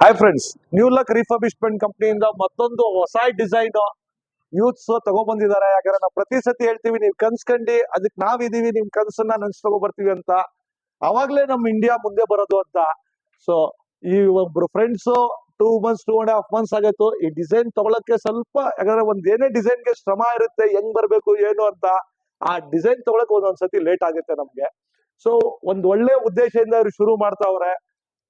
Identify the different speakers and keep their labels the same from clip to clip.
Speaker 1: Hi friends new luck refurbishment ಕಂಪ್ನಿಯಿಂದ ಮತ್ತೊಂದು ಹೊಸ design youths ತಗೊಬಂದಿದ್ದಾರೆ ಯಾಕಂದ್ರೆ ನಾವು ಪ್ರತಿ ಸತಿ ಹೇಳ್ತೀವಿ, ನೀವು ಕನ್ಸ್ಕಂಡಿ ಅದಕ್ಕೆ ನಾವಿದೀವಿ, ನಿಮ್ ಕನ್ಸನ್ನ ನನ್ಸ್ ತಗೊಬರ್ತೀವಿ ಅಂತ. ಅವಾಗ್ಲೇ ನಮ್ ಇಂಡಿಯಾ ಮುಂದೆ ಬರೋದು ಅಂತ. ಸೊ ಈ ಒಬ್ರು friends two months two and half months ಆಗಿತ್ತು ಈ ಡಿಸೈನ್ ತಗೊಳಕ್ಕೆ ಸ್ವಲ್ಪ ಯಾಕಂದ್ರೆ ಒಂದ್ ಏನೇ ಡಿಸೈನ್ಗೆ ಶ್ರಮ ಇರುತ್ತೆ, ಹೆಂಗ್ ಬರ್ಬೇಕು, ಏನು ಅಂತ. ಆ ಡಿಸೈನ್ ತಗೊಳಕ್ ಒಂದೊಂದ್ ಸತಿ ಲೇಟ್ ಆಗುತ್ತೆ ನಮ್ಗೆ. ಸೊ ಒಂದ್ ಒಳ್ಳೆ ಉದ್ದೇಶದಿಂದ ಇವ್ರು ಶುರು ಮಾಡ್ತಾವ್ರೆ.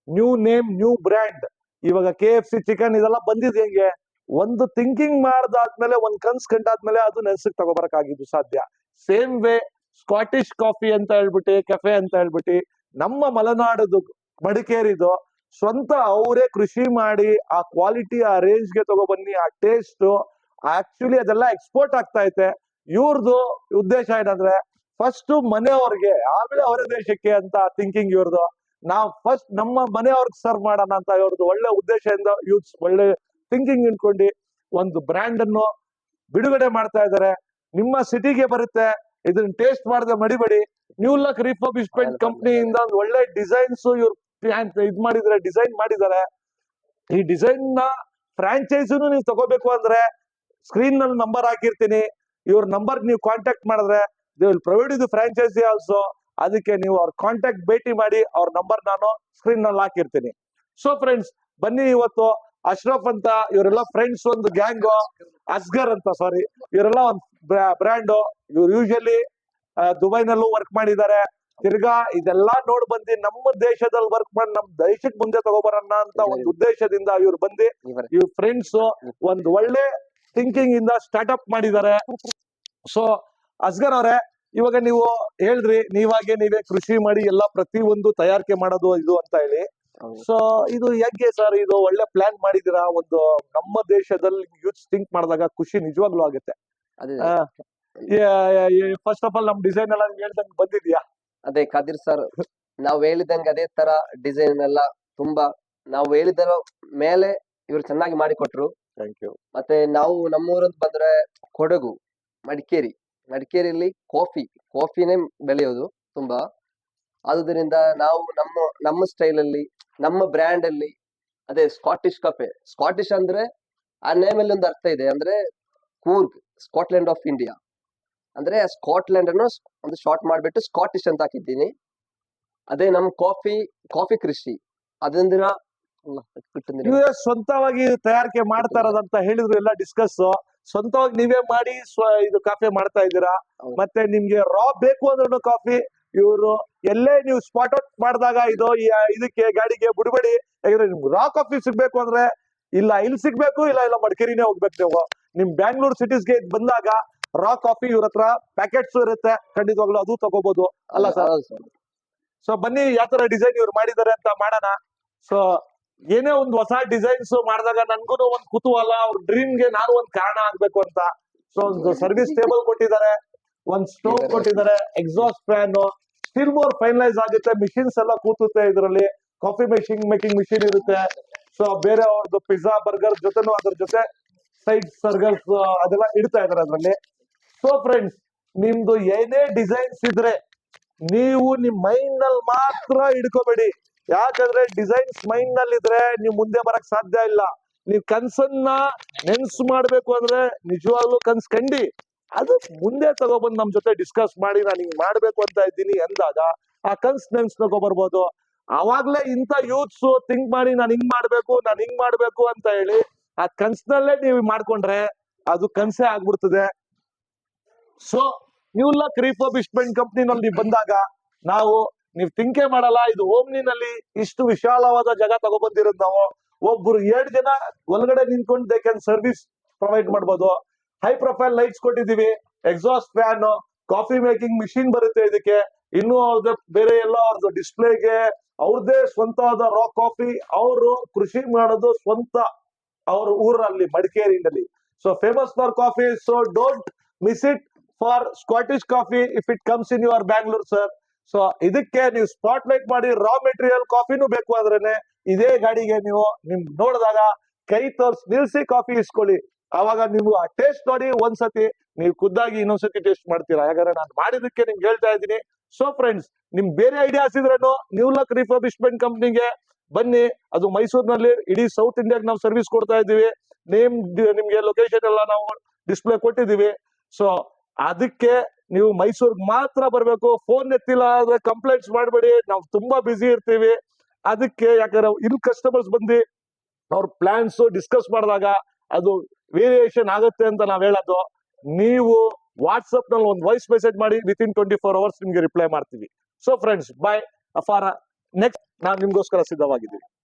Speaker 1: ನ್ಯೂ ನೇಮ್ ನ್ಯೂ ಬ್ರ್ಯಾಂಡ್ ಇವಾಗ ಕೆ ಎಫ್ ಸಿ ಚಿಕನ್ ಇದೆಲ್ಲ ಬಂದಿದ್ ಹೆಂಗೆ? ಒಂದು ಥಿಂಕಿಂಗ್ ಮಾಡ್ದಾದ್ಮೇಲೆ, ಒಂದ್ ಕನ್ಸ್ ಕಂಡಾದ್ಮೇಲೆ ಅದು ನೆನ್ಸಕ್ ತಗೋಬರಕ್ ಆಗಿದ್ದು ಸಾಧ್ಯ. ಸೇಮ್ ವೇ ಸ್ಕಾಟಿಷ್ ಕಾಫಿ ಅಂತ ಹೇಳ್ಬಿಟ್ಟು ಕೆಫೆ ಅಂತ ಹೇಳ್ಬಿಟ್ಟು, ನಮ್ಮ ಮಲೆನಾಡದು ಮಡಿಕೇರಿದು ಸ್ವಂತ ಅವರೇ ಕೃಷಿ ಮಾಡಿ, ಆ ಕ್ವಾಲಿಟಿ ಆ ರೇಂಜ್ಗೆ ತಗೊಬನ್ನಿ, ಆ ಟೇಸ್ಟ್ ಆಕ್ಚುಲಿ ಅದೆಲ್ಲ ಎಕ್ಸ್ಪೋರ್ಟ್ ಆಗ್ತಾ ಐತೆ. ಇವ್ರದ್ದು ಉದ್ದೇಶ ಏನಂದ್ರೆ ಫಸ್ಟ್ ಮನೆಯವ್ರಿಗೆ, ಆಮೇಲೆ ಹೊರ ದೇಶಕ್ಕೆ ಅಂತ ಥಿಂಕಿಂಗ್ ಇವ್ರದ್ದು ನಾವ್ ಫಸ್ಟ್ ನಮ್ಮ ಮನೆಯವ್ರಿಗೆ ಸರ್ವ್ ಮಾಡೋಣ ಅಂತ ಇವ್ರದ್ದು ಒಳ್ಳೆ ಉದ್ದೇಶದಿಂದ ಯೂತ್ಸ್ ಒಳ್ಳೆ ಥಿಂಕಿಂಗ್ ಇಟ್ಕೊಂಡು ಒಂದು ಬ್ರ್ಯಾಂಡ್ ಅನ್ನು ಬಿಡುಗಡೆ ಮಾಡ್ತಾ ಇದ್ದಾರೆ ನಿಮ್ಮ ಸಿಟಿಗೆ ಬರುತ್ತೆ. ಇದನ್ನ ಟೇಸ್ಟ್ ಮಾಡದೆ ಮಡಿಬೇಡಿ ನ್ಯೂ ಲಕ್ ರಿಫರ್ಬಿಶ್ಮೆಂಟ್ ಕಂಪ್ನಿಯಿಂದ ಒಂದು ಒಳ್ಳೆ ಡಿಸೈನ್ಸ್ ಇವ್ರ ಇದ್ ಮಾಡಿದ್ರೆ ಡಿಸೈನ್ ಮಾಡಿದ್ದಾರೆ ಈ ಡಿಸೈನ್ನ ಫ್ರಾಂಚೈಸಿನೂ ನೀವು ತಗೋಬೇಕು ಅಂದ್ರೆ ಸ್ಕ್ರೀನ್ನಲ್ಲಿ ನಂಬರ್ ಹಾಕಿರ್ತೀನಿ. ಇವ್ರ ನಂಬರ್ ನೀವು ಕಾಂಟ್ಯಾಕ್ಟ್ ಮಾಡಿದ್ರೆ ದೇ ವಿಲ್ ಪ್ರೊವೈಡ್ ಇದು ಫ್ರಾಂಚೈಸಿ ಆಲ್ಸೋ ಅದಕ್ಕೆ ನೀವು ಅವ್ರ ಕಾಂಟ್ಯಾಕ್ಟ್ ಭೇಟಿ ಮಾಡಿ ಅವ್ರ ನಂಬರ್ ನಾನು ಸ್ಕ್ರೀನ್ನಲ್ಲಿ ಹಾಕಿರ್ತೀನಿ. ಸೊ ಫ್ರೆಂಡ್ಸ್ ಬನ್ನಿ ಇವತ್ತು ಅಶ್ರಫ್ ಅಂತ ಇವರೆಲ್ಲ ಫ್ರೆಂಡ್ಸ್ ಒಂದು ಗ್ಯಾಂಗ್ ಅಸ್ಗರ್ ಅಂತ ಸಾರಿ ಇವರೆಲ್ಲ ಒಂದು ಬ್ರ್ಯಾಂಡ್ ಇವ್ರು ಯೂಶಲಿ ದುಬೈನಲ್ಲೂ ವರ್ಕ್ ಮಾಡಿದ್ದಾರೆ. ತಿರ್ಗಾ ಇದೆಲ್ಲ ನೋಡ್ ಬಂದಿ ನಮ್ಮ ದೇಶದಲ್ಲಿ ವರ್ಕ್ ಮಾಡಿ ನಮ್ ದೇಶಕ್ಕೆ ಮುಂದೆ ತಗೋಬರೋಣ ಅಂತ ಒಂದು ಉದ್ದೇಶದಿಂದ ಇವ್ರು ಬಂದಿ
Speaker 2: ಇವರೇ
Speaker 1: ಫ್ರೆಂಡ್ಸ್ ಒಂದು ಒಳ್ಳೆ ಥಿಂಕಿಂಗ್ ಇಂದ ಸ್ಟಾರ್ಟ್ಅಪ್ ಮಾಡಿದ್ದಾರೆ. ಸೊ ಅಸ್ಗರ್ ಅವರೇ ಇವಾಗ ನೀವು ಹೇಳಿದ್ರಿ ನೀವಾಗೆ ನೀವೇ ಕೃಷಿ ಮಾಡಿ ಎಲ್ಲ ಪ್ರತಿ ಒಂದು ತಯಾರಿಕೆ ಮಾಡೋದು ಇದು ಅಂತ ಹೇಳಿ. ಸೊ ಇದು ಹೆಂಗೆ ಸರ್ ಇದು ಒಳ್ಳೆ ಪ್ಲಾನ್ ಮಾಡಿದಿರಾ ಒಂದು ನಮ್ಮ ದೇಶದಲ್ಲಿ ಯೂತ್ ಥಿಂಕ್ ಮಾಡಿದಾಗ ಖುಷಿ ನಿಜವಾಗ್ಲೂ ಆಗುತ್ತೆ.
Speaker 2: ಅದೇ
Speaker 1: ಫಸ್ಟ್ ಆಫ್ ಆಲ್ ನಮ್ ಡಿಸೈನ್ ಎಲ್ಲ ಹೇಳ್ದಂಗ್ ಬಂದಿದ್ಯಾ?
Speaker 2: ಅದೇ ಕದಿರ್ ಸರ್ ನಾವ್ ಹೇಳಿದಂಗೆ ಅದೇ ತರ ಡಿಸೈನ್ ಎಲ್ಲ ತುಂಬಾ ನಾವು ಹೇಳಿದರ ಮೇಲೆ ಇವ್ರು ಚೆನ್ನಾಗಿ ಮಾಡಿಕೊಟ್ರು.
Speaker 1: ಥ್ಯಾಂಕ್ ಯು
Speaker 2: ಮತ್ತೆ ನಾವು ನಮ್ಮೂರಂತ ಬಂದ್ರೆ ಕೊಡಗು ಮಡಿಕೇರಿ. ಮಡಿಕೇರಿಯಲ್ಲಿ ಕಾಫಿ, ಕಾಫಿನೇ ಬೆಳೆಯೋದು ತುಂಬಾ. ಆದುದರಿಂದ ನಾವು ನಮ್ಮ ನಮ್ಮ ಸ್ಟೈಲ್ ಅಲ್ಲಿ ನಮ್ಮ ಬ್ರ್ಯಾಂಡ್ ಅಲ್ಲಿ ಅದೇ ಸ್ಕಾಟಿಷ್ ಕಾಫಿ. ಸ್ಕಾಟಿಷ್ ಅಂದ್ರೆ ಆ ನೇಮ್ ಅಲ್ಲಿ ಒಂದು ಅರ್ಥ ಇದೆ, ಅಂದ್ರೆ ಕೂರ್ಗ್, ಸ್ಕಾಟ್ಲೆಂಡ್ ಆಫ್ ಇಂಡಿಯಾ. ಅಂದ್ರೆ ಸ್ಕಾಟ್ಲೆಂಡ್ ಅನ್ನು ಒಂದು ಶಾರ್ಟ್ ಮಾಡ್ಬಿಟ್ಟು ಸ್ಕಾಟಿಷ್ ಅಂತ ಹಾಕಿದ್ದೀನಿ. ಅದೇ ನಮ್ ಕಾಫಿ ಕಾಫಿ ಕೃಷಿ. ಅದರಿಂದ
Speaker 1: ಸ್ವಂತವಾಗಿ ತಯಾರಿಕೆ ಮಾಡ್ತಾರದಂತ ಹೇಳಿದ್ರು ಎಲ್ಲ ಡಿಸ್ಕಸ್ ಸ್ವಂತವಾಗಿ ನೀವೇ ಮಾಡಿ ಸ್ವ ಇದು ಕಾಫಿ ಮಾಡ್ತಾ ಇದ್ದೀರಾ? ಮತ್ತೆ ನಿಮ್ಗೆ ರಾ ಬೇಕು ಅಂದ್ರೂ ಕಾಫಿ ಇವರು ಎಲ್ಲೇ ನೀವು ಸ್ಪಾಟ್ ಔಟ್ ಮಾಡಿದಾಗ ಇದು ಇದಕ್ಕೆ ಗಾಡಿಗೆ ಬಿಡಬೇಡಿ. ಯಾಕಂದ್ರೆ ನಿಮ್ಗೆ ರಾ ಕಾಫಿ ಸಿಗ್ಬೇಕು ಅಂದ್ರೆ ಇಲ್ಲ ಇಲ್ಲಿ ಸಿಗ್ಬೇಕು ಇಲ್ಲ ಇಲ್ಲ ಮಡಿಕೇರಿನೇ ಹೋಗ್ಬೇಕು ನೀವು. ನಿಮ್ ಬ್ಯಾಂಗ್ಳೂರ್ ಸಿಟೀಸ್ಗೆ ಬಂದಾಗ ರಾ ಕಾಫಿ ಇವ್ರ ಹತ್ರ ಪ್ಯಾಕೆಟ್ಸ್ ಇರುತ್ತೆ. ಖಂಡಿತವಾಗ್ಲೂ ಅದು ತಗೋಬಹುದು ಅಲ್ಲ ಸರ್ ಸೊ ಬನ್ನಿ ಯಾವ ತರ ಡಿಸೈನ್ ಇವ್ರು ಮಾಡಿದ್ದಾರೆ ಅಂತ ಮಾಡೋಣ. ಸೊ ಏನೇ ಒಂದು ಹೊಸ ಡಿಸೈನ್ಸ್ ಮಾಡಿದಾಗ ನನ್ಗೂ ಒಂದು ಕುತೂಹಲ ಅವ್ರ ಡ್ರೀಮ್ಗೆ ನಾನು ಒಂದು ಕಾರಣ ಆಗ್ಬೇಕು ಅಂತ. ಸೊ ಒಂದು ಸರ್ವಿಸ್ ಟೇಬಲ್ ಕೊಟ್ಟಿದ್ದಾರೆ ಒಂದ್ ಸ್ಟೋವ್ ಕೊಟ್ಟಿದ್ದಾರೆ exhaust fan still more finalise ಆಗುತ್ತೆ ಮಿಷಿನ್ಸ್ ಎಲ್ಲ ಕೂತುತ್ತೆ ಇದರಲ್ಲಿ. ಕಾಫಿ ಮೇಕಿಂಗ್ ಮೇಕಿಂಗ್ ಮಿಷಿನ್ ಇರುತ್ತೆ. ಸೊ ಬೇರೆ ಅವ್ರದ್ದು ಪಿಜ್ಜಾ ಬರ್ಗರ್ ಜೊತೆನೂ ಅದ್ರ ಜೊತೆ ಸೈಡ್ ಸರ್ಗಲ್ಸ್ ಅದೆಲ್ಲ ಇಡ್ತಾ ಇದಾರೆ ಅದರಲ್ಲಿ. ಸೊ ಫ್ರೆಂಡ್ಸ್ ನಿಮ್ದು ಏನೇ ಡಿಸೈನ್ಸ್ ಇದ್ರೆ ನೀವು ನಿಮ್ ಮೈಂಡ್ನಲ್ಲಿ ಮಾತ್ರ ಹಿಡ್ಕೋಬೇಡಿ. ಯಾಕಂದ್ರೆ ಡಿಸೈನ್ಸ್ ಮೈಂಡ್ನಲ್ಲಿ ಇದ್ರೆ ನೀವು ಮುಂದೆ ಬರಕ್ ಸಾಧ್ಯ ಇಲ್ಲ. ನೀವು ಕನ್ಸನ್ನ ನೆನ್ಸ್ ಮಾಡ್ಬೇಕು ಅಂದ್ರೆ ನಿಜವಾಗ್ಲೂ ಕನ್ಸ್ ಕಂಡಿ. ಅದು ಮುಂದೆ ತಗೊಬಂದು ನಮ್ ಜೊತೆ ಡಿಸ್ಕಸ್ ಮಾಡಿ ನಾನು ಹಿಂಗ್ ಮಾಡ್ಬೇಕು ಅಂತ ಇದ್ದೀನಿ ಅಂದಾಗ ಆ ಕನ್ಸ್ ನೆನ್ಸ್ ಬರ್ಬೋದು. ಅವಾಗ್ಲೇ ಇಂಥ ಯೂತ್ಸ್ ಥಿಂಕ್ ಮಾಡಿ ನಾನು ಹಿಂಗ್ ಮಾಡ್ಬೇಕು, ನಾನು ಹಿಂಗ್ ಮಾಡ್ಬೇಕು ಅಂತ ಹೇಳಿ ಆ ಕನ್ಸ್ನಲ್ಲೇ ನೀವು ಮಾಡ್ಕೊಂಡ್ರೆ ಅದು ಕನ್ಸೇ ಆಗ್ಬಿಡ್ತದೆ. ಸೊ ನ್ಯೂ ಲಕ್ ರಿಫರ್ಬಿಶ್ಮೆಂಟ್ ಕಂಪ್ನಿನಲ್ಲಿ ಬಂದಾಗ ನಾವು ನೀವು ತಿಂಕೆ ಮಾಡಲ್ಲ, ಇದು ಓಮ್ನಿನಲ್ಲಿ ಇಷ್ಟು ವಿಶಾಲವಾದ ಜಾಗ ಬಂದಿರೋದು ನಾವು. ಒಬ್ರು ಎರಡ್ ಜನ ಒಳಗಡೆ ನಿಂತ್ಕೊಂಡು ದೇ ಕ್ಯಾನ್ ಸರ್ವಿಸ್ ಪ್ರೊವೈಡ್ ಮಾಡ್ಬೋದು. High profile lights ಕೊಟ್ಟಿದೀವಿ exhaust fan coffee making machine ಬರುತ್ತೆ ಇದಕ್ಕೆ. ಇನ್ನು ಅವ್ರದ್ದು ಬೇರೆ ಎಲ್ಲ ಅವ್ರದ್ದು ಡಿಸ್ಪ್ಲೇಗೆ ಅವ್ರದ್ದೇ ಸ್ವಂತವಾದ ರಾ ಕಾಫಿ ಅವರು ಕೃಷಿ ಮಾಡೋದು ಸ್ವಂತ ಅವ್ರ ಊರಲ್ಲಿ, ಮಡಿಕೇರಿನಲ್ಲಿ. So famous for coffee so don't miss it for Scottish coffee if it comes in your Bangalore sir so ಇದಕ್ಕೆ ನೀವು ಸ್ಪಾಟ್ ಲೈಟ್ ಮಾಡಿ ರಾ ಮೆಟೀರಿಯಲ್ ಕಾಫಿನೂ ಬೇಕು ಅಂದ್ರೆ ಇದೇ ಗಾಡಿಗೆ ನೀವು ನಿಮ್ ನೋಡಿದಾಗ ಕೈ ತೋರ್ಸ್, ನಿಲ್ಸಿ ಕಾಫಿ ಇಸ್ಕೊಳ್ಳಿ. ಅವಾಗ ನೀವು ಆ ಟೇಸ್ಟ್ ನೋಡಿ ಒಂದ್ಸತಿ ನೀವು ಖುದ್ದಾಗಿ ಇನ್ನೊಂದ್ಸತಿ ಟೇಸ್ಟ್ ಮಾಡ್ತೀರಾ. ಯಾಕಂದ್ರೆ ನಾನು ಮಾಡಿದಕ್ಕೆ ನಿಮ್ಗೆ ಹೇಳ್ತಾ ಇದ್ದೀನಿ. ಸೊ ಫ್ರೆಂಡ್ಸ್ ನಿಮ್ ಬೇರೆ ಐಡಿಯಾಸ್ ಇದ್ರೂ ನ್ಯೂ ಲಕ್ ರಿಫರ್ಬಿಶ್ಮೆಂಟ್ ಕಂಪ್ನಿಗೆ ಬನ್ನಿ. ಅದು ಮೈಸೂರಿನಲ್ಲಿ ಇಡೀ ಸೌತ್ ಇಂಡಿಯಾಗೆ ನಾವು ಸರ್ವಿಸ್ ಕೊಡ್ತಾ ಇದ್ದೀವಿ. ನೇಮ್ ನಿಮ್ಗೆ ಲೊಕೇಶನ್ ಎಲ್ಲ ನಾವು ಡಿಸ್ಪ್ಲೇ ಕೊಟ್ಟಿದ್ದೀವಿ. ಸೊ ಅದಕ್ಕೆ ನೀವು ಮೈಸೂರ್ಗ್ ಮಾತ್ರ ಬರಬೇಕು ಫೋನ್ ಎತ್ತಿಲ್ಲ ಆದ್ರೆ ಕಂಪ್ಲೇಂಟ್ಸ್ ಮಾಡಬೇಡಿ, ನಾವು ತುಂಬಾ ಬಿಸಿ ಇರ್ತೀವಿ. ಅದಕ್ಕೆ ಯಾಕಂದ್ರೆ ಇಲ್ಲಿ ಕಸ್ಟಮರ್ಸ್ ಬಂದು ಅವ್ರ ಪ್ಲಾನ್ಸ್ ಡಿಸ್ಕಸ್ ಮಾಡಿದಾಗ ಅದು ವೇರಿಯೇಷನ್ ಆಗುತ್ತೆ ಅಂತ ನಾವ್ ಹೇಳೋದು. ನೀವು ವಾಟ್ಸ್ಆಪ್ನಲ್ಲಿ ಒಂದು ವಾಯ್ಸ್ ಮೆಸೇಜ್ ಮಾಡಿ within twenty four hours ನಿಮ್ಗೆ ರಿಪ್ಲೈ ಮಾಡ್ತೀವಿ. ಸೊ ಫ್ರೆಂಡ್ಸ್ ಬಾಯ್ ಅಫಾರ ನೆಕ್ಸ್ಟ್ ನಾನ್ ನಿಮ್ಗೋಸ್ಕರ ಸಿದ್ಧವಾಗಿದ್ದೀವಿ